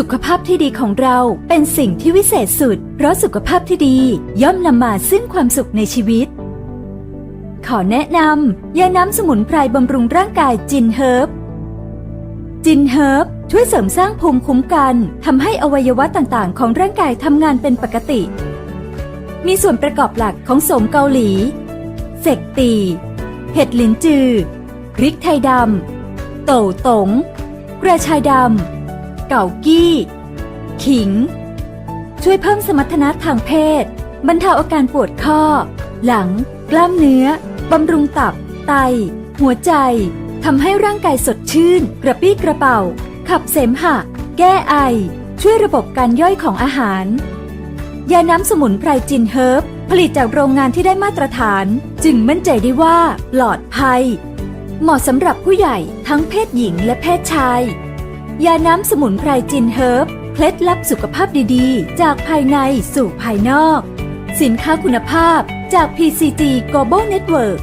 สุขภาพที่ดีของเราเป็นสิ่งที่วิเศษสุด เพราะสุขภาพที่ดีย่อมนำมาซึ่งความสุขในชีวิต ขอแนะนำยาน้ำสมุนไพรบำรุงร่างกายจินเฮิร์บจินเฮิร์บช่วยเสริมสร้างภูมิคุ้มกันทำให้อวัยวะต่างๆ ของร่างกายทำงานเป็นปกติ มีส่วนประกอบหลักของสมเกาหลีเสกตี เห็ดหลินจือพริกไทยดำโต่ตงกระชายดำ เก่ากี้ ขิง ช่วยเพิ่มสมรรถนะทางเพศ บรรเทาอาการปวดข้อ หลัง กล้ามเนื้อบำรุงตับ ไต หัวใจทำให้ร่างกายสดชื่น กระปี้กระเป๋า ขับเสมหะ แก้ไอ ช่วยระบบการย่อยของอาหาร ยาน้ำสมุนไพรจินเฮิร์บผลิตจากโรงงานที่ได้มาตรฐาน จึงมั่นใจได้ว่าปลอดภัย เหมาะสำหรับผู้ใหญ่ทั้งเพศหญิงและเพศชาย ยาน้ำสมุนไพรจินเฮิร์บเคล็ดลับสุขภาพดีๆ จากภายในสู่ภายนอก สินค้าคุณภาพจาก PCG Global Network